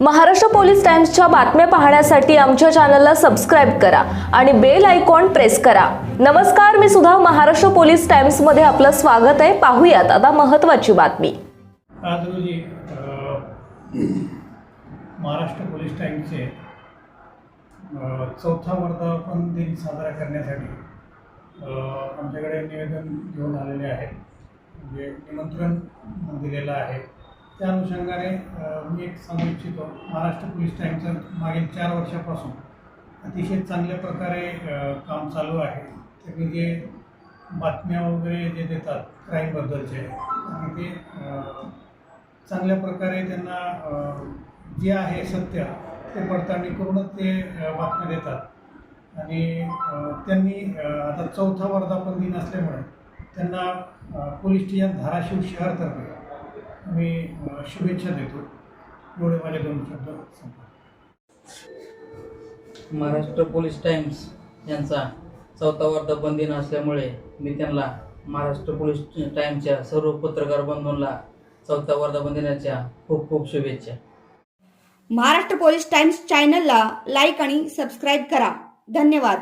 Maharashtra police टाइम्सच्या बातम्या पाहण्यासाठी आमच्या चॅनलला सबस्क्राईब करा आणि बेल आयकॉन प्रेस करा. नमस्कार मी सुद्धा महाराष्ट्र पोलीस टाइम्समध्ये आपलं स्वागत आहे. पाहूयात आता महत्वाची बातमी. आज रोजी महाराष्ट्र पोलीस टाइम्सचे चौथा वर्धापन दिन साजरा करण्यासाठी आमच्याकडे निवेदन घेऊन आलेले आहे म्हणजे निमंत्रण दिलेलं आहे. त्या अनुषंगाने मी एक सांगू इच्छितो. महाराष्ट्र पोलीस टाईमचं मागील चार वर्षापासून अतिशय चांगल्या प्रकारे काम चालू आहे. त्यांनी जे बातम्या वगैरे जे देतात क्राईमबद्दलचे आणि ते चांगल्या प्रकारे त्यांना जे आहे सत्य ते पडताळणी करूनच ते बातम्या देतात. आणि त्यांनी आता चौथा वर्धापन दिन असल्यामुळे त्यांना पोलीस स्टेशन धाराशिव शहरतर्फे मी शुभेच्छा देतो. एवढे माझे दोन शब्द महाराष्ट्र पोलीस टाइम्स यांचा चौथा वर्धापन दिन असल्यामुळे मी त्यांना महाराष्ट्र पोलीस टाइम्सच्या सर्व पत्रकार बंधूंना चौथा वर्धापन दिनाच्या खूप खूप शुभेच्छा. महाराष्ट्र पोलीस टाइम्स चॅनलला लाईक आणि सबस्क्राईब करा. धन्यवाद.